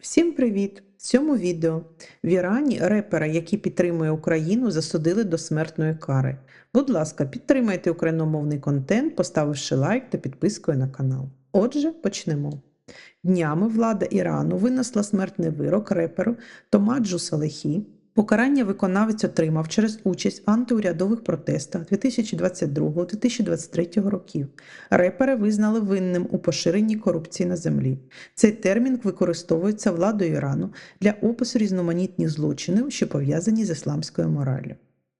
Всім привіт! В цьому відео в Ірані репера, який підтримує Україну, засудили до смертної кари. Будь ласка, підтримайте україномовний контент, поставивши лайк та підпискою на канал. Отже, почнемо. Днями влада Ірану винесла смертний вирок реперу Томаджу Салехі. Покарання виконавець отримав через участь в антиурядових протестах 2022-2023 років. Репера визнали винним у поширенні корупції на землі. Цей термін використовується владою Ірану для опису різноманітних злочинів, що пов'язані з ісламською мораллю.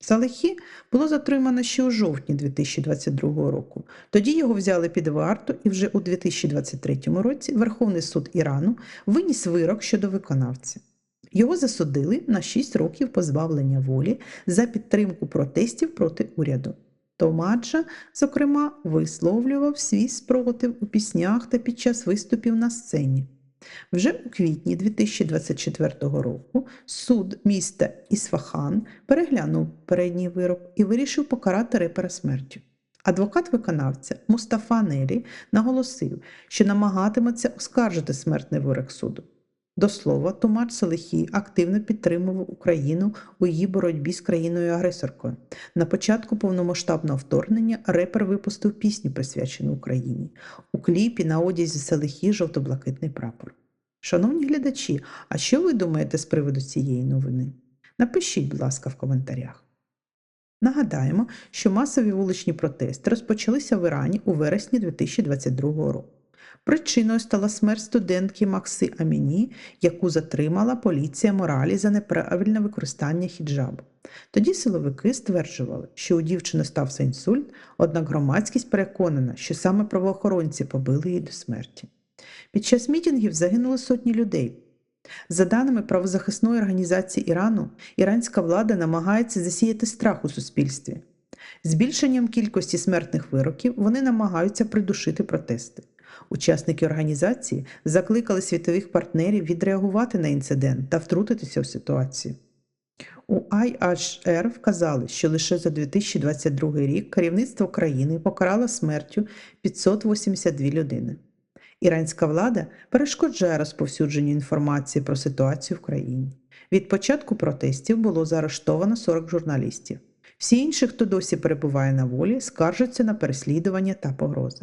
Салехі було затримано ще у жовтні 2022 року. Тоді його взяли під варту, і вже у 2023 році Верховний суд Ірану виніс вирок щодо виконавця. Його засудили на 6 років позбавлення волі за підтримку протестів проти уряду. Томаджа, зокрема, висловлював свій спротив у піснях та під час виступів на сцені. Вже у квітні 2024 року суд міста Ісфахан переглянув передній вирок і вирішив покарати репера смертю. Адвокат виконавця Мустафа Нелі наголосив, що намагатиметься оскаржити смертний вирок суду. До слова, Томач Салихі активно підтримував Україну у її боротьбі з країною-агресоркою. На початку повномасштабного вторгнення репер випустив пісню, присвячену Україні. У кліпі на одязі Салихі жовто-блакитний прапор. Шановні глядачі, а що ви думаєте з приводу цієї новини? Напишіть, будь ласка, в коментарях. Нагадаємо, що масові вуличні протести розпочалися в Ірані у вересні 2022 року. Причиною стала смерть студентки Макси Аміні, яку затримала поліція моралі за неправильне використання хіджабу. Тоді силовики стверджували, що у дівчини стався інсульт, однак громадськість переконана, що саме правоохоронці побили її до смерті. Під час мітингів загинули сотні людей. За даними правозахисної організації Ірану, іранська влада намагається засіяти страх у суспільстві. Збільшенням кількості смертних вироків вони намагаються придушити протести. Учасники організації закликали світових партнерів відреагувати на інцидент та втрутитися в ситуацію. У IHR вказали, що лише за 2022 рік керівництво країни покарало смертю 582 людини. Іранська влада перешкоджає розповсюдженню інформації про ситуацію в країні. Від початку протестів було заарештовано 40 журналістів. Всі інші, хто досі перебуває на волі, скаржаться на переслідування та погрози.